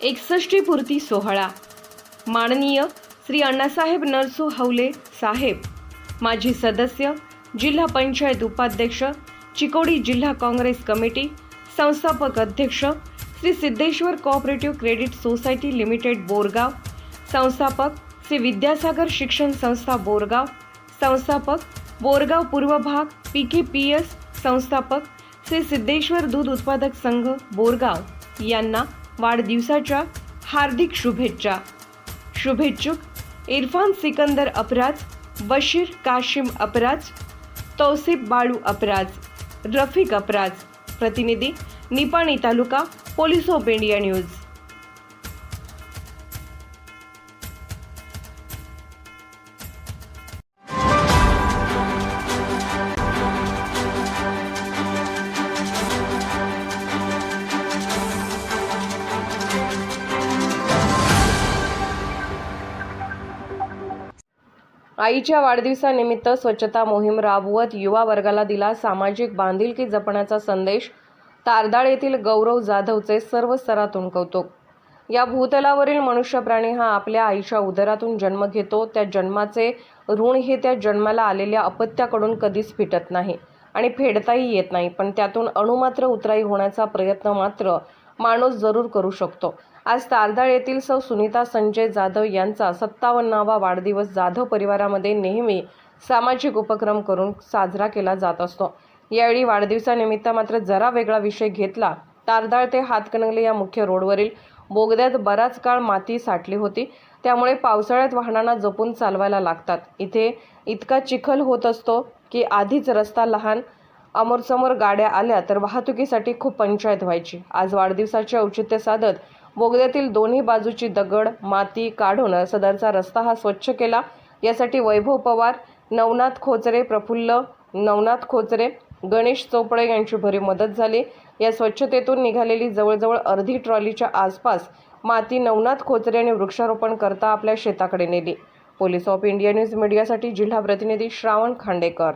एकसष्टी पूर्ती सोहळा. माननीय श्री अण्णासाहेब नरसू हवले साहेब माजी सदस्य जिल्हा पंचायत उपाध्यक्ष चिकोडी जिल्हा काँग्रेस कमिटी संस्थापक अध्यक्ष Shri Siddheshwar cooperative credit society limited Borgaon संस्थापक श्री विद्यासागर शिक्षण संस्था बोरगाव संस्थापक बोरगाव पूर्व भाग पी के पी एस संस्थापक श्री सिद्धेश्वर दूध उत्पादक संघ बोरगाव यांना वाढदिवसाच्या हार्दिक शुभेच्छा. शुभेच्छुक इरफान सिकंदर अपराज बशीर काशिम अपराज तौसिफ बाळू अपराज रफिक अपराज. प्रतिनिधी Nipani taluka police of India news. आईच्या वाढदिवसानिमित्त स्वच्छता मोहीम राबवत युवा वर्गाला दिला सामाजिक बांधिलकी जपण्याचा संदेश. तारदाळ येथील गौरव जाधवचे सर्व स्तरातून कौतुक. या भूतलावरील मनुष्य प्राणी हा आपल्या आईच्या उदरातून जन्म घेतो. त्या जन्माचे ऋण हे त्या जन्माला आलेल्या अपत्याकडून कधीच फिटत नाही आणि फेडताही येत नाही. पण त्यातून अणुमात्र उतराई होण्याचा प्रयत्न मात्र माणूस जरूर करू शकतो. आज तारदाळ येथील सौ सुनीता संजय जाधव यांचा सत्तावन्नावा वाढदिवस जाधव परिवारामध्ये नेहमी सामाजिक उपक्रम करून साजरा केला जात असतो. यावेळी वाढदिवसानिमित्त मात्र जरा वेगळा विषय घेतला. तारदाळ ते हातकणंगले या मुख्य रोडवरील बोगद्यात बराच काळ माती साठली होती. त्यामुळे पावसाळ्यात वाहनांना जपून चालवायला लागतात. इथे इतका चिखल होत असतो की आधीच रस्ता लहान अमोरसमोर गाड्या आल्या तर वाहतुकीसाठी खूप पंचायत व्हायची. आज वाढदिवसाचे औचित्य साधत बोगद्यातील दोन्ही बाजूची दगड माती काढून सदरचा रस्ता हा स्वच्छ केला. यासाठी वैभव पवार नवनाथ खोचरे प्रफुल्ल नवनाथ खोचरे गणेश चोपडे यांची भरीव मदत झाली. या स्वच्छतेतून निघालेली जवळजवळ अर्धी ट्रॉलीच्या आसपास माती नवनाथ खोचरे यांनी वृक्षारोपण करता आपल्या शेताकडे नेली. पोलीस ऑफ इंडिया न्यूज मीडियासाठी जिल्हा प्रतिनिधी श्रावण खांडेकर.